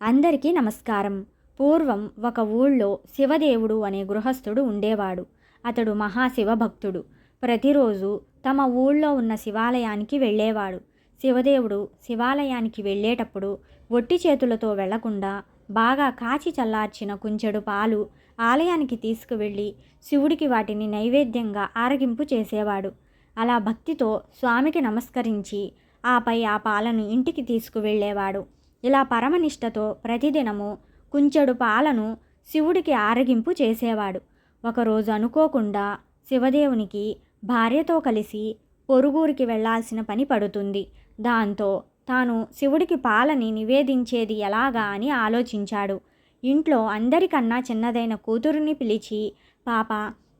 అందరికీ నమస్కారం. పూర్వం ఒక ఊళ్ళో శివదేవుడు అనే గృహస్థుడు ఉండేవాడు. అతడు మహాశివ భక్తుడు ప్రతిరోజు తమ ఊళ్ళో ఉన్న శివాలయానికి వెళ్ళేవాడు. శివదేవుడు శివాలయానికి వెళ్ళేటప్పుడు ఒట్టి చేతులతో వెళ్ళకుండా బాగా కాచి చల్లార్చిన కుంచెడు పాలు ఆలయానికి తీసుకువెళ్ళి శివుడికి వాటిని నైవేద్యంగా ఆరగింపు చేసేవాడు. అలా భక్తితో స్వామికి నమస్కరించి ఆపై ఆ పాలను ఇంటికి తీసుకువెళ్ళేవాడు. ఇలా పరమనిష్టతో ప్రతిదినము కుంచెడు పాలను శివుడికి ఆరగింపు చేసేవాడు. ఒకరోజు అనుకోకుండా శివదేవునికి భార్యతో కలిసి పొరుగురికి వెళ్ళాల్సిన పని పడుతుంది. దాంతో తాను శివుడికి పాలని నివేదించేది ఎలాగా అని ఆలోచించాడు. ఇంట్లో అందరికన్నా చిన్నదైన కూతురుని పిలిచి పాప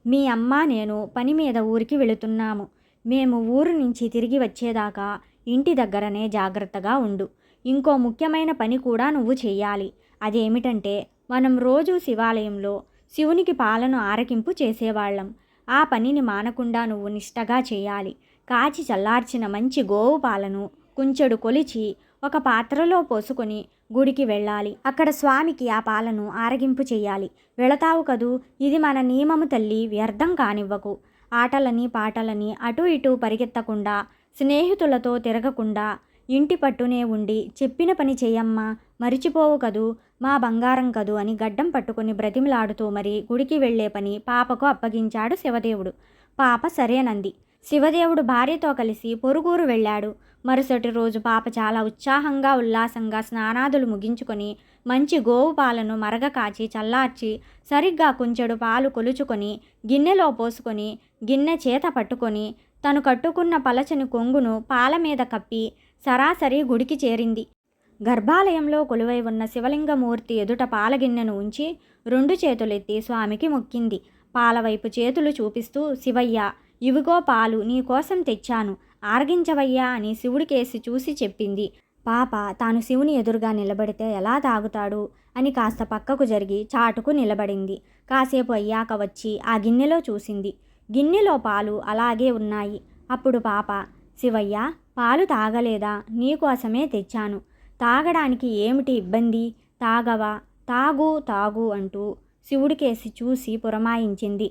మీ అమ్మ నేను పని మీద ఊరికి వెళుతున్నాము. మేము ఊరు నుంచి తిరిగి వచ్చేదాకా ఇంటి దగ్గరనే జాగ్రత్తగా ఉండు. ఇంకో ముఖ్యమైన పని కూడా నువ్వు చేయాలి అదేమిటంటే మనం రోజు శివాలయంలో శివునికి పాలను ఆరకింపు చేసేవాళ్ళం. ఆ పనిని మానకుండా నువ్వు నిష్టగా చేయాలి కాచి చల్లార్చిన మంచి గోవు పాలను కుంచెడు కొలిచి ఒక పాత్రలో పోసుకొని గుడికి వెళ్ళాలి. అక్కడ స్వామికి ఆ పాలను ఆరగింపు చేయాలి వెళతావు కదూ? ఇది మన నియమము తల్లి వ్యర్థం కానివ్వకు. ఆటలని పాటలని అటు ఇటు పరిగెత్తకుండా స్నేహితులతో తిరగకుండా ఇంటి పట్టునే ఉండి చెప్పిన పని చెయ్యమ్మా మరిచిపోవు కదూ మా బంగారం కదూ అని గడ్డం పట్టుకుని బ్రతిమలాడుతూ మరి గుడికి వెళ్ళే పని పాపకు అప్పగించాడు శివదేవుడు. పాప సరేనంది. శివదేవుడు భార్యతో కలిసి పొరుగురు వెళ్ళాడు. మరుసటి రోజు పాప చాలా ఉత్సాహంగా ఉల్లాసంగా స్నానాదులు ముగించుకొని మంచి గోవు పాలను మరగ కాచి చల్లార్చి సరిగ్గా కుంచెడు పాలు కొలుచుకొని గిన్నెలో పోసుకొని గిన్నె చేత పట్టుకొని తను కట్టుకున్న పలచని కొంగును పాల మీద కప్పి సరాసరి గుడికి చేరింది. గర్భాలయంలో కొలువై ఉన్న శివలింగమూర్తి ఎదుట పాలగిన్నెను ఉంచి రెండు చేతులెత్తి స్వామికి మొక్కింది. పాలవైపు చేతులు చూపిస్తూ శివయ్య ఇవిగో పాలు నీకోసం తెచ్చాను. ఆరగించవయ్యా అని శివుడికేసి చూసి చెప్పింది. పాప తాను శివుని ఎదురుగా నిలబడితే ఎలా తాగుతాడు? అని కాస్త పక్కకు జరిగి చాటుకు నిలబడింది. కాసేపు అయ్యాక వచ్చి ఆ గిన్నెలో చూసింది. గిన్నెలో పాలు అలాగే ఉన్నాయి. అప్పుడు పాప శివయ్య పాలు తాగలేదా? నీకోసమే తెచ్చాను. తాగడానికి ఏమిటి ఇబ్బంది? తాగవా? తాగు తాగు అంటూ శివుడికేసి చూసి పురమాయించింది.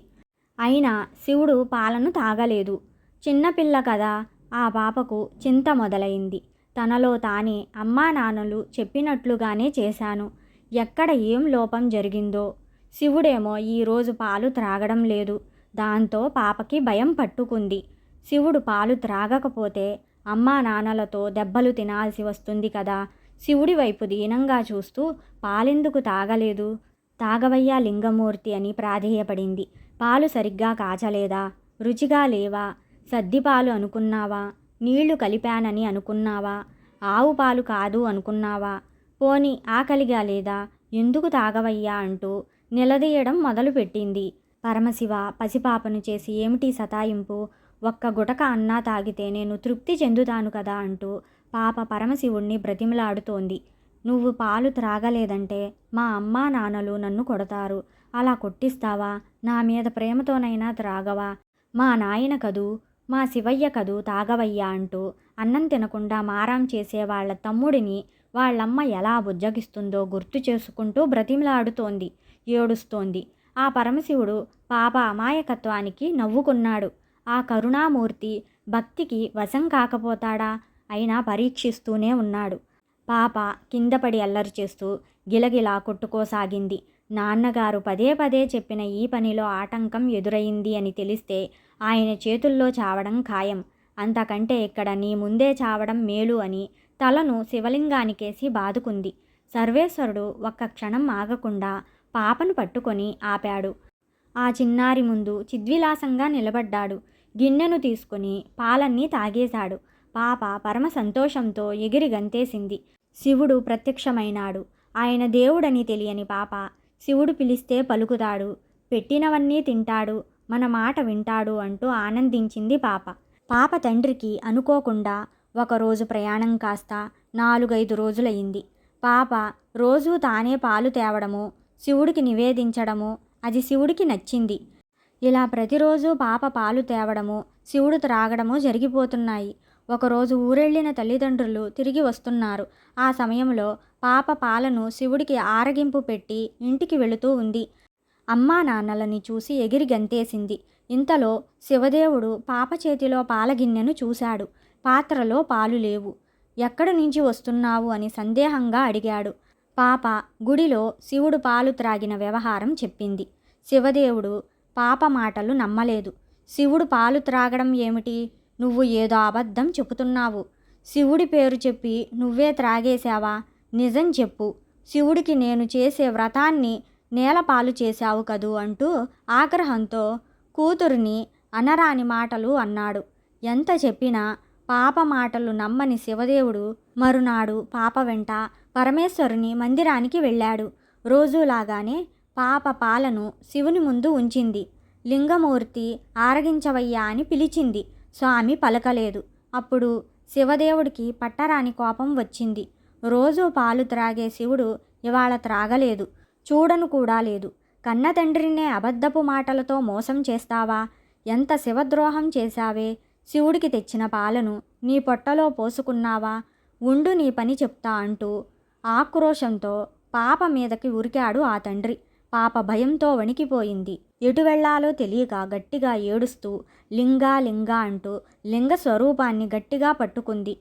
అయినా శివుడు పాలను తాగలేదు. చిన్నపిల్ల కదా ఆ పాపకు చింత మొదలైంది. తనలో తానే అమ్మా నాన్నలు చెప్పినట్లుగానే చేశాను. ఎక్కడ ఏం లోపం జరిగిందో? శివుడేమో ఈరోజు పాలు త్రాగడం లేదు. దాంతో పాపకి భయం పట్టుకుంది. శివుడు పాలు త్రాగకపోతే అమ్మా నాన్నలతో దెబ్బలు తినాల్సి వస్తుంది కదా. శివుడి వైపు దీనంగా చూస్తూ పాలెందుకు తాగలేదు? తాగవయ్యా లింగమూర్తి అని ప్రాధేయపడింది. పాలు సరిగ్గా కాచలేదా? రుచిగా లేవా? సద్దిపాలు అనుకున్నావా? నీళ్ళు కలిపానని అనుకున్నావా? ఆవు పాలు కాదు అనుకున్నావా? పోని ఆకలిగా లేదా? ఎందుకు తాగవయ్యా అంటూ నిలదీయడం మొదలుపెట్టింది. పరమశివ పసిపాపను చేసి ఏమిటి సతాయింపు? ఒక్క గుటక అన్నా తాగితే నేను తృప్తి చెందుతాను కదా అంటూ పాప పరమశివుణ్ణి బ్రతిమలాడుతోంది. నువ్వు పాలు త్రాగలేదంటే మా అమ్మా నాన్నలు నన్ను కొడతారు. అలా కొట్టిస్తావా? నా మీద ప్రేమతోనైనా త్రాగవా? మా నాయన కదూ? మా శివయ్య కదూ తాగవయ్యా అంటూ అన్నం తినకుండా మారాం చేసే వాళ్ళ తమ్ముడిని వాళ్ళమ్మ ఎలా బుజ్జగిస్తుందో గుర్తు చేసుకుంటూ బ్రతిమలాడుతోంది ఏడుస్తోంది. ఆ పరమశివుడు పాప అమాయకత్వానికి నవ్వుకున్నాడు. ఆ కరుణామూర్తి భక్తికి వశం కాకపోతాడా? అయినా పరీక్షిస్తూనే ఉన్నాడు. పాప కిందపడి అల్లరి చేస్తూ గిలగిలా కొట్టుకోసాగింది. నాన్నగారు పదే పదే చెప్పిన ఈ పనిలో ఆటంకం ఎదురయింది అని తెలిస్తే ఆయన చేతుల్లో చావడం ఖాయం. అంతకంటే ఇక్కడ నీ ముందే చావడం మేలు అని తలను శివలింగానికేసి బాదుకుంది. సర్వేశ్వరుడు ఒక్క క్షణం ఆగకుండా పాపను పట్టుకొని ఆపాడు. ఆ చిన్నారి ముందు చిద్విలాసంగా నిలబడ్డాడు. గిన్నెను తీసుకుని పాలన్నీ తాగేశాడు. పాప పరమ సంతోషంతో ఎగిరి గంతేసింది. శివుడు ప్రత్యక్షమైనాడు. ఆయన దేవుడని తెలియని పాప శివుడు పిలిస్తే పలుకుతాడు. పెట్టినవన్నీ తింటాడు. మన మాట వింటాడు అంటూ ఆనందించింది పాప. పాప తండ్రికి అనుకోకుండా ఒకరోజు ప్రయాణం కాస్త నాలుగైదు రోజులయ్యింది పాప రోజూ తానే పాలు తేవడము శివుడికి నివేదించడము అది శివుడికి నచ్చింది. ఇలా ప్రతిరోజు పాప పాలు తేవడము శివుడు త్రాగడము జరిగిపోతున్నాయి. ఒకరోజు ఊరెళ్ళిన తల్లిదండ్రులు తిరిగి వస్తున్నారు. ఆ సమయంలో పాప పాలను శివుడికి ఆరగింపు పెట్టి ఇంటికి వెళుతూ ఉంది. అమ్మా నాన్నలని చూసి ఎగిరి గంతేసింది. ఇంతలో శివదేవుడు పాప చేతిలో పాలగిన్నెను చూశాడు. పాత్రలో పాలు లేవు. ఎక్కడి నుంచి వస్తున్నావు? అని సందేహంగా అడిగాడు. పాప గుడిలో శివుడు పాలు త్రాగిన వ్యవహారం చెప్పింది. శివదేవుడు పాప మాటలు నమ్మలేదు. శివుడు పాలు త్రాగడం ఏమిటి? నువ్వు ఏదో అబద్ధం చెబుతున్నావు. శివుడి పేరు చెప్పి నువ్వే త్రాగేశావా? నిజం చెప్పు. శివుడికి నేను చేసే వ్రతాన్ని నేలపాలు చేశావు కదూ అంటూ ఆగ్రహంతో కూతురిని అనరాని మాటలు అన్నాడు. ఎంత చెప్పినా పాప మాటలు నమ్మని శివదేవుడు మరునాడు పాప వెంట పరమేశ్వరుని మందిరానికి వెళ్ళాడు. రోజులాగానే పాప పాలను శివుని ముందు ఉంచింది. లింగమూర్తి ఆరగించవయ్యా అని పిలిచింది. స్వామి పలకలేదు. అప్పుడు శివదేవుడికి పట్టరాని కోపం వచ్చింది. రోజు పాలు త్రాగే శివుడు ఇవాళ త్రాగలేదు. చూడను కూడా లేదు. కన్న తండ్రినే అబద్ధపు మాటలతో మోసం చేస్తావా? ఎంత శివద్రోహం చేశావే? శివుడికి తెచ్చిన పాలను నీ పొట్టలో పోసుకున్నావా? ఉండు నీ పని చెప్తా అంటూ ఆక్రోశంతో పాప మీదకి ఉరికాడు ఆ తండ్రి. పాప భయంతో వణికిపోయింది. ఎటు వెళ్ళాలో తెలియక గట్టిగా ఏడుస్తూ లింగా లింగా అంటూ లింగ స్వరూపాన్ని గట్టిగా పట్టుకుంది.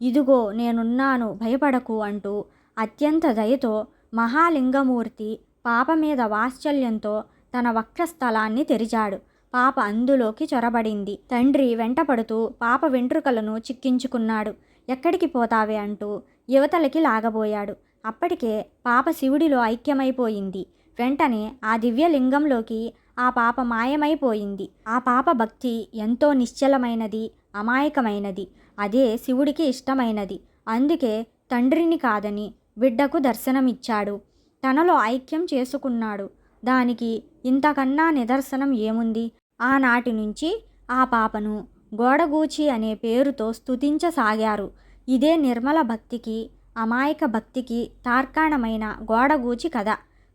ఇదిగో నేనున్నాను భయపడకు అంటూ అత్యంత దయతో మహాలింగమూర్తి పాప మీద వాత్సల్యంతో తన వక్షస్థలాన్ని తెరిచాడు. పాప అందులోకి చొరబడింది. తండ్రి వెంటపడుతూ పాప వెంట్రుకలను చిక్కించుకున్నాడు. ఎక్కడికి పోతావే అంటూ యువతలకి లాగబోయాడు. అప్పటికే పాప శివుడిలో ఐక్యమైపోయింది. వెంటనే ఆ దివ్యలింగంలోకి ఆ పాప మాయమైపోయింది. ఆ పాప భక్తి ఎంతో నిశ్చలమైనది అమాయకమైనది. అదే శివుడికి ఇష్టమైనది. అందుకే తండ్రిని కాదని బిడ్డకు దర్శనమిచ్చాడు. తనలో ఐక్యం చేసుకున్నాడు. దానికి ఇంతకన్నా నిదర్శనం ఏముంది? ఆనాటి నుంచి ఆ పాపను గోడగూచి అనే పేరుతో స్తుతించసాగారు. ఇదే నిర్మల భక్తికి అమాయక భక్తికి తార్కాణమైన గోడగూచి కథ.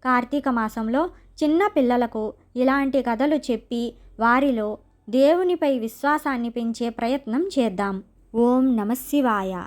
కార్తీక మాసంలో చిన్న పిల్లలకు ఇలాంటి కథలు చెప్పి వారిలో దేవునిపై విశ్వాసాన్ని పెంచే ప్రయత్నం చేద్దాం. ఓం నమశివాయ